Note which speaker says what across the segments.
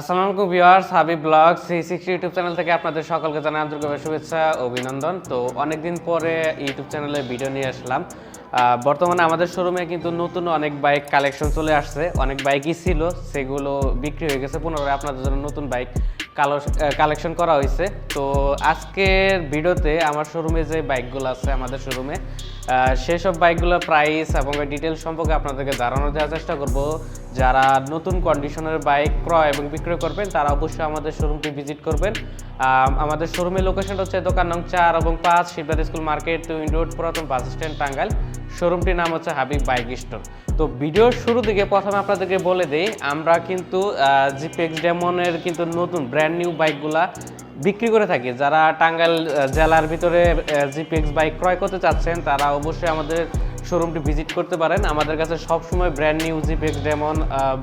Speaker 1: আসসালামু আলাইকুম viewers Habib vlog C sixty YouTube channel থেকে আপনাদের সকলকে জানাই আন্তরিকভাবে শুভেচ্ছা অভিনন্দন। তো অনেকদিন পরে ইউটিউব চ্যানেলে ভিডিও নিয়ে আসলাম। বর্তমানে আমাদের শোরুমে কিন্তু নতুন অনেক বাইক কালেকশন চলে আসছে। অনেক বাইকই ছিল, সেগুলো বিক্রি হয়ে গেছে পুনরায়। আপনাদের জন্য নতুন বাইক কালেকশন করা হয়েছে। তো আজকের ভিডিওতে আমার শোরুমে যে বাইকগুলো আছে আমাদের শোরুমে সেসব বাইকগুলোর প্রাইস এবং ডিটেলস সম্পর্কে আপনাদেরকে ধারণা দেওয়ার চেষ্টা করব। যারা নতুন কন্ডিশনের বাইক ক্রয় এবং বিক্রয় করবেন তারা অবশ্যই আমাদের শোরুমটি ভিজিট করবেন। আম, আমাদের শোরুমের লোকেশনটা হচ্ছে দোকান নং চার এবং পাঁচ Shibdar school market twin road পুরাতন বাস স্ট্যান্ড টাঙ্গাইল। শোরুমটির নাম হচ্ছে হাবিব বাইক স্টোর। তো ভিডিওর শুরু থেকে প্রথমে আপনাদেরকে বলে দেই, আমরা কিন্তু জিপেক্স ডেমনের কিন্তু নতুন ব্র্যান্ড নিউ বাইকগুলা বিক্রি করে থাকি। যারা টাঙ্গাইল জেলার ভিতরে জিপিএক্স বাইক ক্রয় করতে চাচ্ছেন, তারা অবশ্যই আমাদের শোরুমটি ভিজিট করতে পারেন। আমাদের কাছে সবসময় ব্র্যান্ড নিউ জিপিএক্স ডেমন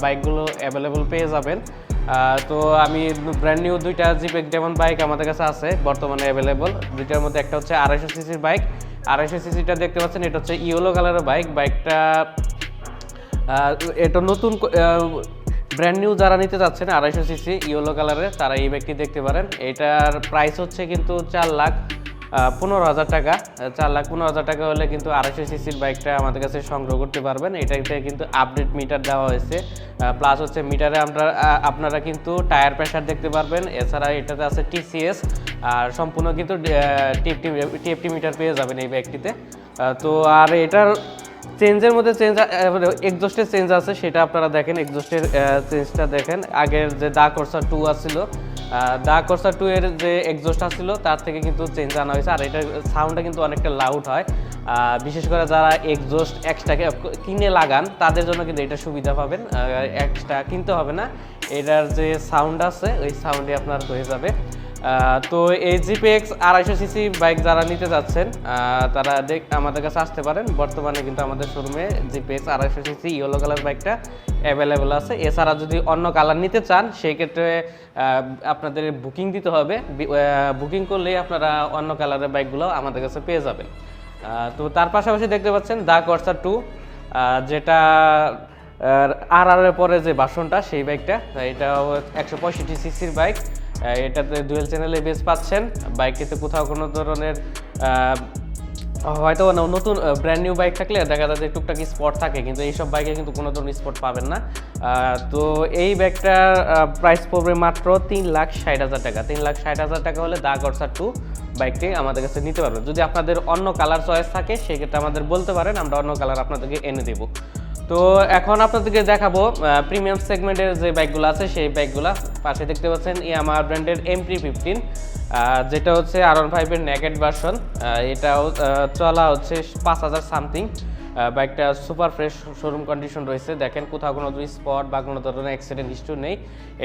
Speaker 1: বাইকগুলো অ্যাভেলেবল পেয়ে যাবেন। তো আমি ব্র্যান্ড নিউ দুইটা জিপিএক্স ডেমন বাইক আমাদের কাছে আছে, বর্তমানে অ্যাভেলেবল দুইটার মধ্যে একটা হচ্ছে আড়াইশো সিসির বাইক আড়াইশো সিসিটা দেখতে পাচ্ছেন, এটা হচ্ছে ইয়েলো কালারের বাইক বাইকটা এটা নতুন ব্র্যান্ড নিউ যারা নিতে যাচ্ছেন আড়াইশো সিসি ইয়েলো কালারের তারা এই ব্যাগটি দেখতে পারেন। এটার প্রাইস হচ্ছে কিন্তু চার লাখ। পনেরো হাজার টাকা চার লাখ পনেরো হাজার টাকা হলে কিন্তু আড়াইশো সিসির বাইকটা আমাদের কাছে সংগ্রহ করতে পারবেন। এটাতে কিন্তু আপডেট মিটার দেওয়া হয়েছে। প্লাস হচ্ছে মিটারে আমরা আপনারা কিন্তু টায়ার প্রেশার দেখতে পারবেন। এছাড়া এটাতে আছে টিসিএস আর সম্পূর্ণ কিন্তু টিএফটি টিএফটি মিটার পেয়ে যাবেন এই ব্যাগটিতে তো আর এটার চেঞ্জের মধ্যে চেঞ্জ এক্সজস্টের চেঞ্জ আছে, সেটা আপনারা দেখেন এক্সজস্টের চেঞ্জটা দেখেন। আগের যে দা কোর্সা টু আসছিল দা কোর্সা টু এর যে এক্সজস্ট আসছিল, তার থেকে কিন্তু চেঞ্জ আনা হয়েছে। আর এটার সাউন্ডটা কিন্তু অনেকটা লাউড হয়। বিশেষ করে যারা এক্সোস্ট এক্সট্রাকে কিনে লাগান, তাদের জন্য কিন্তু এটা সুবিধা পাবেন। এক্সট্রা কিনতে হবে না। এটার যে সাউন্ড আছে, ওই সাউন্ডে আপনার হয়ে যাবে। তো এই জিপিএক্স আড়াইশো সিসি বাইক যারা নিতে যাচ্ছেন তারা দেখ আমাদের কাছে আসতে পারেন। বর্তমানে কিন্তু আমাদের শোরুমে জিপিএক্স আড়াইশো সিসি ইয়েলো কালার বাইকটা অ্যাভেলেবেল আছে। এছাড়া যদি অন্য কালার নিতে চান, সেই ক্ষেত্রে আপনাদের বুকিং দিতে হবে। বুকিং করলেই আপনারা অন্য কালারের বাইকগুলো আমাদের কাছে পেয়ে যাবেন। তো তার পাশাপাশি দেখতে পাচ্ছেন দা কর্সা টু যেটা আর আর এর পরে যে বাসনটা সেই বাইকটা এটা একশো পঁয়ষট্টি সিসির বাইক এটাতে ডুয়েল চ্যানেলে বেস পাচ্ছেন। বাইকটিতে কোথাও কোনো ধরনের হয়তো না, নতুন ব্র্যান্ড নিউ বাইক থাকলে দেখা যায় যে টুকটাক স্পট থাকে, কিন্তু এইসব বাইকে কিন্তু কোনো ধরনের স্পট পাবেন না। তো এই ব্যাগটার প্রাইস পড়বে মাত্র তিন লাখ ষাট হাজার টাকা। তিন লাখ ষাট হাজার টাকা হলে দা গরসা টু বাইকটি আমাদের কাছে নিতে পারবেন। যদি আপনাদের অন্য কালার চয়েস থাকে, সেক্ষেত্রে আমাদের বলতে পারেন, আমরা অন্য কালার আপনাদেরকে এনে দেবো। তো এখন আপনাদেরকে দেখাবো প্রিমিয়াম সেগমেন্টের যে বাইকগুলো আছে, সেই বাইকগুলো পাশে দেখতে পাচ্ছেন ইয়ামাহা ব্র্যান্ডের এম এমটি ফিফটিন যেটা হচ্ছে আর ওয়ান ফাইভের নেকেট ভার্সন এটাও চলা হচ্ছে পাঁচ হাজার সামথিং বাইকটা সুপার ফ্রেশ শোরুম কন্ডিশন রয়েছে। দেখেন, কোথাও কোনো স্পট বা কোনো ধরনের অ্যাক্সিডেন্ট হিস্ট্রি নেই।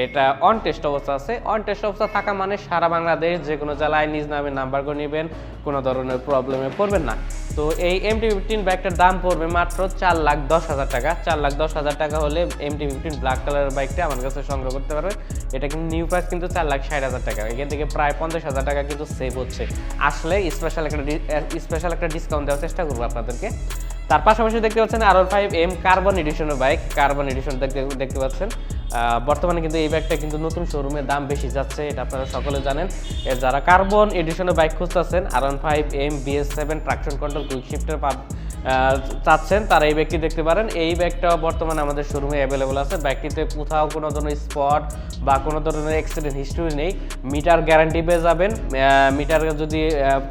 Speaker 1: এটা অন টেস্ট অবস্থা আছে। অন টেস্ট অবস্থা থাকা মানে সারা বাংলাদেশ যে কোনো জেলায় নিজ নামে নাম্বার করে নেবেন, কোনো ধরনের প্রবলেমে পড়বেন না। তো এই এমটি ফিফটিন বাইকটার দাম পড়বে মাত্র চার লাখ দশ হাজার টাকা। চার লাখ দশ হাজার টাকা হলে এমটি ফিফটিন ব্ল্যাক কালারের বাইকটা আমার কাছে সংগ্রহ করতে পারবে। এটা কিন্তু নিউ প্রাইস কিন্তু চার লাখ ষাট হাজার টাকা। এখান থেকে প্রায় পঞ্চাশ হাজার টাকা কিন্তু সেভ হচ্ছে। আসলে স্পেশাল একটা স্পেশাল একটা ডিসকাউন্ট দেওয়ার চেষ্টা করব আপনাদেরকে। তার পাশাপাশি দেখতে পাচ্ছেন আর ফাইভ এম কার্বন এডিশনের বাইক কার্বন এডিশন দেখতে দেখতে পাচ্ছেন। বর্তমানে কিন্তু এই বাইকটা কিন্তু নতুন শোরুমে দাম বেশি যাচ্ছে, এটা আপনারা সকলে জানেন। যারা কার্বন এডিশনের বাইক খুঁজতেছেন R five M BS seven traction control quick শিফটের চাচ্ছেন, তারা এই ব্যাগটি দেখতে পারেন। এই ব্যাগটা বর্তমানে আমাদের শোরুমে অ্যাভেলেবল আছে। ব্যাগটিতে কোথাও কোনো ধরনের স্পট বা কোনো ধরনের অ্যাক্সিডেন্ট হিস্টরি নেই। মিটার গ্যারান্টি পেয়ে যাবেন। মিটার যদি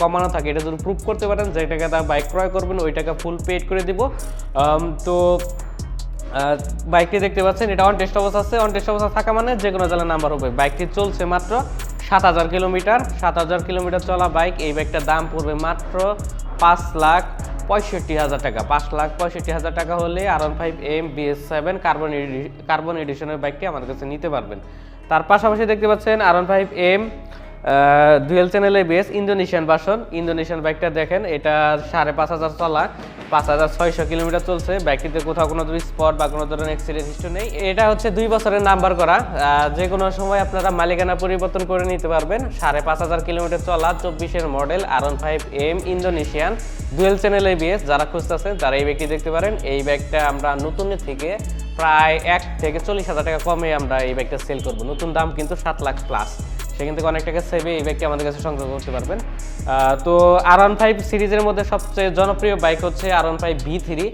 Speaker 1: কমানো থাকে, এটা যদি প্রুভ করতে পারেন যে টাকা দা বাইক ক্রয় করবেন, ওই টাকা ফুল পেড করে দিব। তো বাইকটি দেখতে পাচ্ছেন, এটা অন টেস্ট অবস্থা আছে। অন টেস্ট অবস্থা থাকা মানে যে কোনো জেলার নাম্বার হবে। বাইকটি চলছে মাত্র সাত হাজার কিলোমিটার সাত হাজার কিলোমিটার চলা বাইক এই বাইকটার দাম পড়বে মাত্র পাঁচ লাখ পঁয়ষট্টি হাজার টাকা। পাঁচ লাখ পঁয়ষট্টি হাজার টাকা হলে R one five M B S seven carbon carbon এডিশনের বাইকটি আমাদের কাছে নিতে পারবেন। তার পাশাপাশি দেখতে পাচ্ছেন R one five M dual চ্যানেলে বেস ইন্দোনেশিয়ান ভার্সন ইন্দোনেশিয়ান বাইকটা দেখেন, এটা সাড়ে পাঁচ হাজার চলা, পাঁচ হাজার ছয়শো কিলোমিটার চলছে। বাইকটিতে কোথাও কোনো স্পট বা কোনো ধরনের অ্যাক্সিডেন্ট হিস্ট্রি নেই। এটা হচ্ছে দুই বছরের নাম্বার করা। যে কোনো সময় আপনারা মালিকানা পরিবর্তন করে নিতে পারবেন। সাড়ে পাঁচ হাজার কিলোমিটার চলা, চব্বিশের model R one five M Indonesian dual channel ABS যারা খুঁজতেছেন তারা এই ব্যাগটি দেখতে পারেন। এই ব্যাগটা আমরা নতুনের থেকে প্রায় এক থেকে চল্লিশ হাজার টাকা কমে আমরা এই বাইকটা সেল করব। নতুন দাম কিন্তু সাত লাখ প্লাস সেখান থেকে অনেক টাকা সেভে এই বাইকটি আমাদের কাছে সংগ্রহ করতে পারবেন। তো আর ওয়ান ফাইভ সিরিজের মধ্যে সবচেয়ে জনপ্রিয় বাইক হচ্ছে R one five V three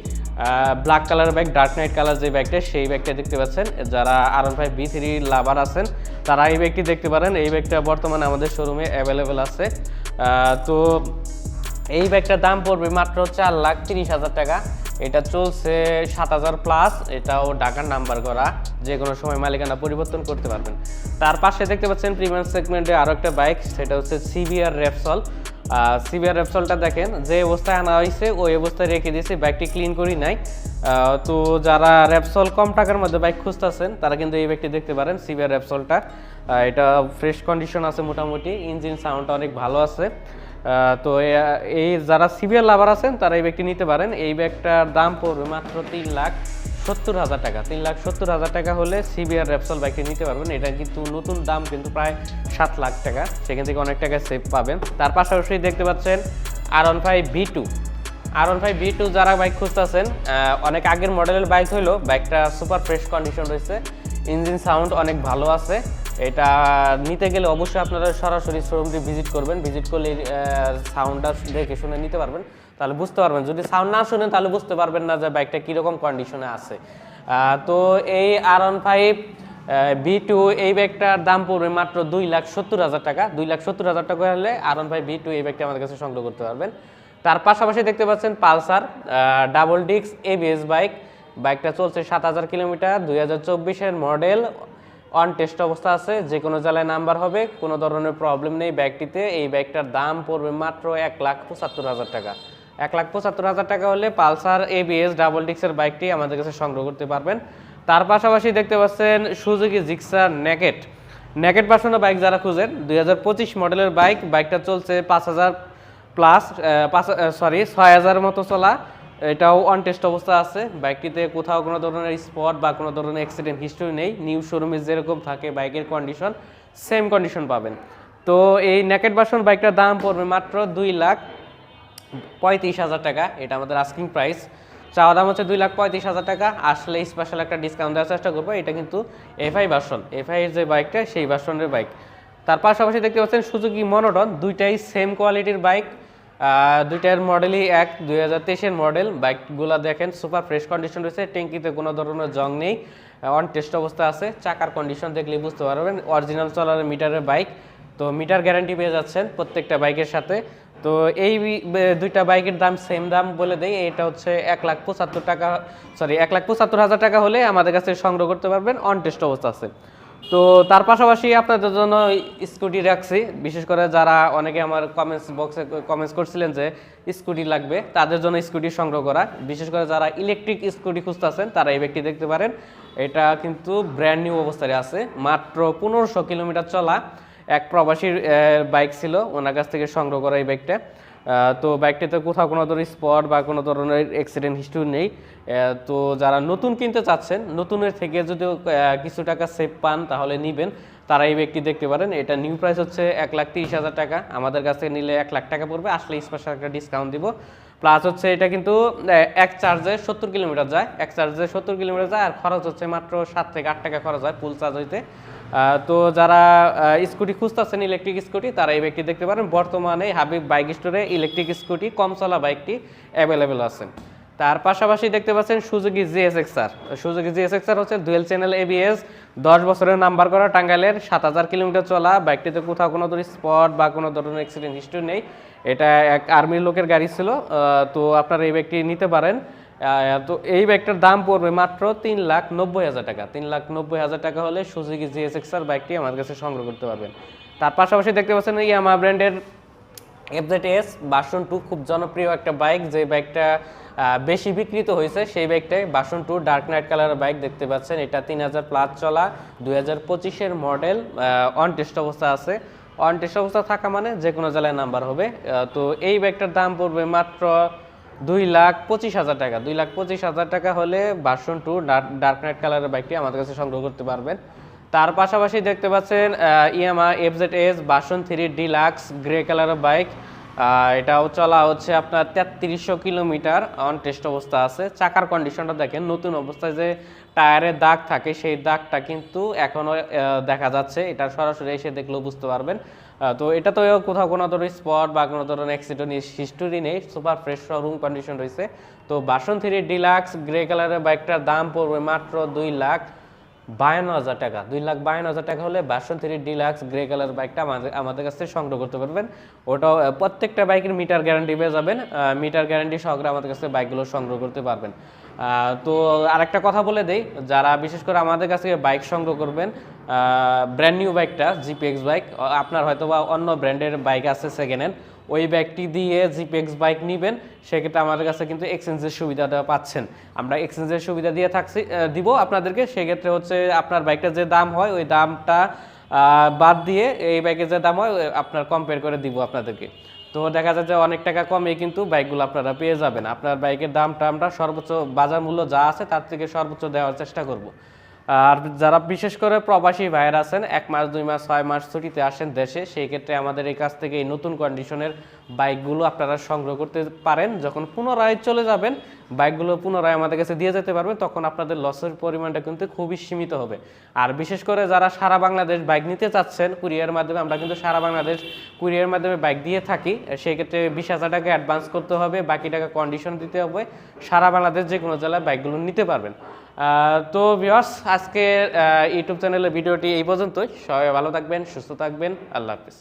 Speaker 1: black colour bike dark knight colour যে বাইকটা সেই বাইকটা দেখতে পাচ্ছেন। যারা R one five V three lover আছেন, তারা এই বাইকটি দেখতে পারেন। এই বাইকটা বর্তমানে আমাদের শোরুমে অ্যাভেলেবেল আছে। তো এই ব্যাগটার দাম পড়বে মাত্র চার লাখ তিরিশ হাজার টাকা। এটা চলছে সাত হাজার প্লাস এটাও ঢাকার নাম্বার করা, যে কোনো সময় মালিকানা পরিবর্তন করতে পারবেন। তার পাশে দেখতে পাচ্ছেন প্রিমিয়াম সেগমেন্টে আরও একটা বাইক সেটা হচ্ছে সিবিআর রেপসল সিবিআর রেপসলটা দেখেন, যে অবস্থায় আনা হয়েছে, ওই অবস্থায় রেখে দিয়েছে বাইকটি ক্লিন করি নাই। তো যারা রেপসল কম টাকার মধ্যে বাইক খুঁজতেছেন, তারা কিন্তু এই বাইকটি দেখতে পারেন সিবিআর রেপসলটা এটা ফ্রেশ কন্ডিশন আছে মোটামুটি ইঞ্জিন সাউন্ডটা অনেক ভালো আছে। তো এই যারা সিভিয়ার লাভার আছেন, তারা এই ব্যাগটি নিতে পারেন। এই ব্যাগটার দাম পড়বে মাত্র তিন লাখ সত্তর হাজার টাকা। তিন লাখ সত্তর হাজার টাকা হলে সিবিআর র্যাপসল বাইকটি নিতে পারবেন। এটা কিন্তু নতুন দাম কিন্তু প্রায় সাত লাখ টাকা। সেখান থেকে অনেক টাকা সেভ পাবেন। তার পাশাপাশি দেখতে পাচ্ছেন R one five V two R one five V two যারা বাইক খুঁজতেছেন অনেক আগের মডেলের বাইক হইল। বাইকটা সুপার ফ্রেশ কন্ডিশন রয়েছে। ইঞ্জিন সাউন্ড অনেক ভালো আছে। এটা নিতে গেলে অবশ্যই আপনারা সরাসরি শোরুমটি ভিজিট করবেন। ভিজিট করলে সাউন্ডটা দেখে শুনে নিতে পারবেন। তাহলে বুঝতে পারবেন। যদি সাউন্ড না শুনেন, তাহলে বুঝতে পারবেন না যে বাইকটা কীরকম কন্ডিশনে আছে। তো এই R one five V two এই ব্যাগটার দাম পড়বে মাত্র দুই লাখ সত্তর হাজার টাকা। দুই লাখ সত্তর হাজার টাকা হলে R one five V two এই ব্যাগটা আমাদের কাছে সংগ্রহ করতে পারবেন। তার পাশাপাশি দেখতে পাচ্ছেন পালসার ডাবল ডিক্স এবিএস বাইক বাইকটা চলছে সাত হাজার কিলোমিটার, দুই হাজার চব্বিশের মডেল অন টেস্ট অবস্থা আছে যে কোনো জেলায় নাম্বার হবে, কোনো ধরনের প্রবলেম নেই ব্যাগটিতে। এই ব্যাগটার দাম পড়বে মাত্র এক লাখ পঁচাত্তর হাজার টাকা। এক লাখ পঁচাত্তর হাজার টাকা হলে পালসার এবিএস ডাবল ডিক্সের বাইকটি আমাদের কাছে সংগ্রহ করতে পারবেন। তার পাশাপাশি দেখতে পাচ্ছেন Suzuki Gixxer naked naked version bike যারা খুঁজেন, দুই হাজার পঁচিশ মডেলের বাইক বাইকটা চলছে পাঁচ হাজার প্লাস পাঁচ সরি ছয় হাজার মতো চলা। এটাও অন টেস্ট অবস্থা আছে। বাইকটিতে কোথাও কোনো ধরনের স্পট বা কোনো ধরনের অ্যাক্সিডেন্ট হিস্টরি নেই। নিউ শোরুমে যেরকম থাকে, বাইকের কন্ডিশন সেম কন্ডিশন পাবেন। তো এই নেকেট বাসন বাইকটার দাম পড়বে মাত্র দুই লাখ পঁয়ত্রিশ হাজার টাকা। এটা আমাদের আস্কিং প্রাইস চাওয়া দাম হচ্ছে দুই লাখ পঁয়ত্রিশ হাজার টাকা। আসলে স্পেশাল একটা ডিসকাউন্ট দেওয়ার চেষ্টা করব। এটা কিন্তু এফআই ভার্সন এফআই যে বাইকটা, সেই ভার্সনের বাইক। তার পাশাপাশি দেখতে পাচ্ছেন সুজুকি মনোটন দুইটাই সেম কোয়ালিটির বাইক। দুইটার মডেলই এক, দুই হাজার তেইশের মডেল বাইকগুলো দেখেন সুপার ফ্রেশ কন্ডিশন রয়েছে, ট্যাঙ্কিতে কোনো ধরনের জং নেই অন টেস্ট অবস্থা আছে, চাকার কন্ডিশন দেখলেই বুঝতে পারবেন অরিজিনাল চলার মিটারের বাইক তো মিটার গ্যারান্টি পেয়ে যাচ্ছেন প্রত্যেকটা বাইকের সাথে। তো এই দুইটা বাইকের দাম সেম দাম বলে দেই, এটা হচ্ছে এক লাখ পঁচাত্তর টাকা সরি এক লাখ পঁচাত্তর হাজার টাকা হলে আমাদের কাছে সংগ্রহ করতে পারবেন অন টেস্ট অবস্থা আছে। তো তার পাশাপাশি আপনাদের জন্য স্কুটি রাখছি। বিশেষ করে যারা অনেকে আমার কমেন্টস বক্সে কমেন্টস করছিলেন যে স্কুটি লাগবে, তাদের জন্য স্কুটি সংগ্রহ করা। বিশেষ করে যারা ইলেকট্রিক স্কুটি খুঁজতেছেন, তারা এই ব্যক্তি দেখতে পারেন। এটা কিন্তু ব্র্যান্ড নিউ অবস্থায় আছে। মাত্র পনেরোশো কিলোমিটার চলা এক প্রবাসীর বাইক ছিল। ওনার কাছ থেকে সংগ্রহ করা এই বাইকটা তো বাইকটাতে কোথাও কোনো ধরনের স্পট বা কোনো ধরনের অ্যাক্সিডেন্ট হিস্ট্রি নেই। তো যারা নতুন কিনতে চাচ্ছেন, নতুনের থেকে যদি কিছু টাকা সেভ পান তাহলে নিবেন। তারা এই ব্যক্তি দেখতে পারেন। এটা নিউ প্রাইস হচ্ছে এক লাখ তিরিশ হাজার টাকা। আমাদের কাছ নিলে এক লাখ টাকা পড়বে। আসলে স্পেশাল একটা ডিসকাউন্ট দিব। প্লাস হচ্ছে এটা কিন্তু এক চার্জে সত্তর কিলোমিটার যায়। এক চার্জে সত্তর কিলোমিটার যায় আর খরচ হচ্ছে মাত্র সাত থেকে আট টাকা খরচ হয় ফুল চার্জ হইতে। তো যারা স্কুটি খুঁজতেছেন ইলেকট্রিক স্কুটি তারা এই বাইকটি দেখতে পারেন। বর্তমানে হাবিব বাইক স্টোরে ইলেকট্রিক স্কুটি কম চলা বাইকটি অ্যাভেলেবেল আছে তার পাশাপাশি দেখতে পাচ্ছেন সুজুকি জিএসএক্সআর সুজুকি জিএসএক্সআর হচ্ছে ডুয়েল চ্যানেল এবিএস দশ বছরের নাম্বার করা টাঙ্গাইলের সাত হাজার কিলোমিটার চলা। বাইকটিতে কোথাও কোনো ধরনের স্পট বা কোনো ধরনের অ্যাক্সিডেন্ট হিস্ট্রি নেই। এটা এক আর্মির লোকের গাড়ি ছিল। তো আপনারা এই বাইকটি নিতে পারেন। তো এই বাইকটার দাম পড়বে মাত্র তিন লাখ নব্বই হাজার টাকা। তিন লাখ নব্বই হাজার টাকা হলে সুজুকি জিএসএক্সআর বাইকটি আমার কাছে সংগ্রহ করতে পারবেন। তার পাশাপাশি দেখতে পাচ্ছেন ইয়ামা ব্র্যান্ডের এফজেড এস বাসন টু খুব জনপ্রিয় একটা বাইক যে বাইকটা বেশি বিক্রিত হয়েছে, সেই বাইকটাই বাসন টু ডার্ক নাইট কালারের বাইক দেখতে পাচ্ছেন। এটা তিন হাজার প্লাস চলা, দুই হাজার পঁচিশের মডেল অন টেস্ট অবস্থা আছে। অন টেস্ট অবস্থা থাকা মানে যে কোনো জেলায় নাম্বার হবে তো এই বাইকটার দাম পড়বে মাত্র দুই লাখ পঁচিশ হাজার টাকা। দুই লাখ পঁচিশ হাজার টাকা হলে বাসন টু ডার্ক নাইট কালারের বাইকটি আমাদের কাছে সংগ্রহ করতে পারবেন। তার পাশাপাশি দেখতে পাচ্ছেন Yamaha FZ S version three deluxe grey কালারের বাইক এটাও চলা হচ্ছে আপনার তেত্রিশশো কিলোমিটার। অন টেস্ট অবস্থা আছে। চাকার কন্ডিশনটা দেখেন, নতুন অবস্থায় যে টায়ারের দাগ থাকে সেই দাগটা কিন্তু এখনও আহ, দেখা যাচ্ছে। এটা সরাসরি এসে দেখলেও বুঝতে পারবেন। তো এটা তো কোথাও কোনো ধরনের স্পট বা কোনো ধরনের অ্যাক্সিডেন্ট হিস্টোরি নেই। সুপার ফ্রেশ রুম কন্ডিশন রয়েছে। তো বাসন থ্রি ডিলাক্স গ্রে কালারের বাইকটার দাম পড়বে মাত্র দুই লাখ বায়ান্ন হাজার টাকা। দুই লাখ বায়ান্ন হাজার টাকা হলে বাসন থ্রি ডিলাক্স গ্রে কালার বাইকটা আমাদের আমাদের কাছ থেকে সংগ্রহ করতে পারবেন। ওটাও প্রত্যেকটা বাইকের মিটার গ্যারান্টি পেয়ে যাবেন। মিটার গ্যারান্টি সহকারে আমাদের কাছ বাইকগুলো সংগ্রহ করতে পারবেন। তো আরেকটা কথা বলে দেই, যারা বিশেষ করে আমাদের কাছ থেকে বাইক সংগ্রহ করবেন ব্র্যান্ড নিউ বাইকটা জিপিএক্স বাইক আপনার হয়তো বা অন্য ব্র্যান্ডের বাইক আছে সেকেন্ড ওই ব্যাগটি দিয়ে জিপিএক্স বাইক নেবেন, সেক্ষেত্রে আমাদের কাছে কিন্তু এক্সচেঞ্জের সুবিধাটা পাচ্ছেন। আমরা এক্সচেঞ্জের সুবিধা দিয়ে থাকছি দিব আপনাদেরকে, সেক্ষেত্রে হচ্ছে আপনার বাইকটার যে দাম হয়, ওই দামটা বাদ দিয়ে এই বাইকের যে দাম হয় আপনার কম্পেয়ার করে দিব আপনাদেরকে। তো দেখা যায় যে অনেক টাকা কমে কিন্তু বাইকগুলো আপনারা পেয়ে যাবেন। আপনার বাইকের দামটা আমরা সর্বোচ্চ বাজার মূল্য যা আছে তার থেকে সর্বোচ্চ দেওয়ার চেষ্টা করব। আর যারা বিশেষ করে প্রবাসী ভাইয়ের আছেন, এক মাস, দুই মাস, ছয় মাস ছুটিতে আসেন দেশে, সেই ক্ষেত্রে আমাদের এই কাছ থেকে এই নতুন কন্ডিশনের বাইকগুলো আপনারা সংগ্রহ করতে পারেন। যখন পুনরায় চলে যাবেন, বাইকগুলো পুনরায় আমাদের কাছে দিয়ে যেতে পারবেন, তখন আপনাদের লসের পরিমাণটা কিন্তু খুবই সীমিত হবে। আর বিশেষ করে যারা সারা বাংলাদেশ বাইক নিতে চাচ্ছেন, কুরিয়ার মাধ্যমে, আমরা কিন্তু সারা বাংলাদেশ কুরিয়ার মাধ্যমে বাইক দিয়ে থাকি। সেই ক্ষেত্রে বিশ হাজার টাকা অ্যাডভান্স করতে হবে, বাকি টাকা কন্ডিশন দিতে হবে। সারা বাংলাদেশ যে কোনো জেলায় বাইকগুলো নিতে পারবেন। তো ভিওয়ার্স আজকের ইউটিউব চ্যানেলের ভিডিওটি এই পর্যন্তই। সবাই ভালো থাকবেন, সুস্থ থাকবেন। আল্লাহ হাফিজ।